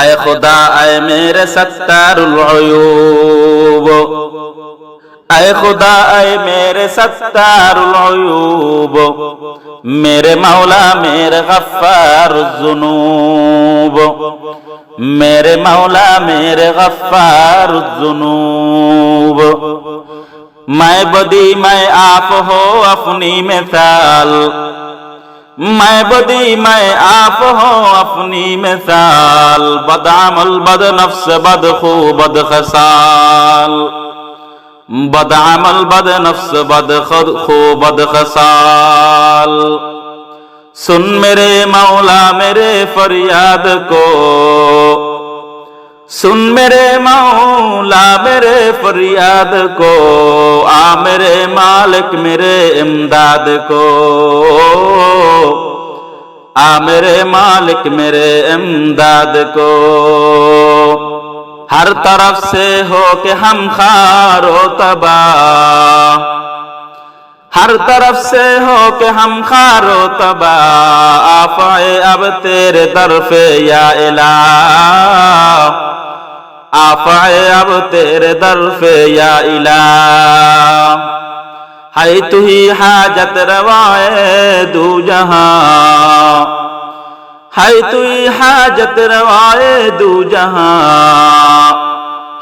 اے خدا اے میرے ستار العیوب اے خدا اے میرے ستار العیوب میرے مولا میرے غفار الذنوب میرے مولا میرے غفار الذنوب میں بدی میں آپ ہو اپنی مثال میں بدی، میں آپ ہو اپنی مثال۔ بد عمل، بد نفس، بد خو بد خسال بد عمل، بد نفس، بد خود خو بد خسال سن میرے مولا، میرے فریاد کو۔ سن میرے مولا، میرے فریاد کو۔ آ میرے مالک میرے امداد کو آ میرے مالک میرے امداد کو ہر طرف سے ہو کہ ہم خار و تباہ ہر طرف سے ہو کہ ہم خار و تباہ آفائے اب تیرے طرف یا الہ آفائے اب تیرے طرف یا الہ۔ ہے تو ہی حاجت روائے دو جہاں۔ ہے تو ہی حاجت روائے دو جہاں۔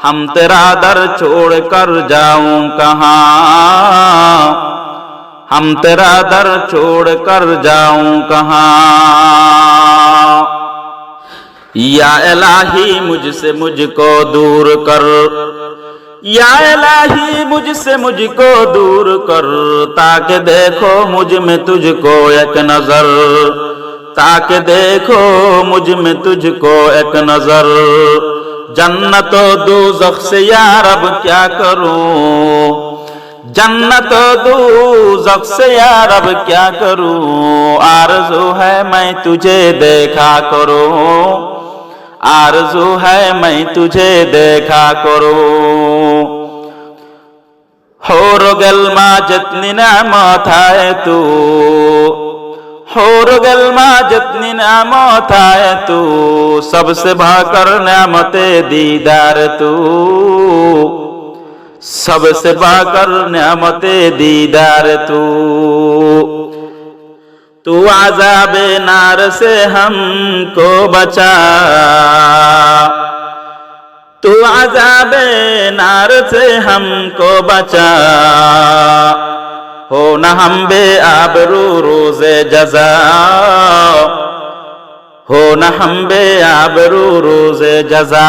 ہم تیرا در چھوڑ کر جاؤں کہاں۔ ہم تیرا در چھوڑ کر جاؤں کہاں۔ یا الہی مجھ سے مجھ کو دور کر۔ یا الہی مجھ سے مجھ کو دور کر۔ تاکہ دیکھو مجھ میں تجھ کو ایک نظر۔ تاکہ دیکھو مجھ میں تجھ کو ایک نظر۔ جنت و دوزخ سے یا رب کیا کروں؟ جنت و دوزخ سے یا رب کیا کروں؟ آرزو ہے میں تجھے دیکھا کروں۔ آرزو ہے میں تجھے دیکھا کروں۔ ہو رگل ماں جتنی نعمت ہے تو۔ ہو رگل ماں جتنی نعمت ہے تو۔ سب سے بھا کر نعمت دیدار تو۔ سب سے بھا کر نعمت دیدار تو۔ تو عذاب نار سے ہم کو بچا۔ تو عذاب نار سے ہم کو بچا۔ ہو نہ ہم بے آبرو روز جزا۔ ہو نہ ہم بے آبرو روز جزا۔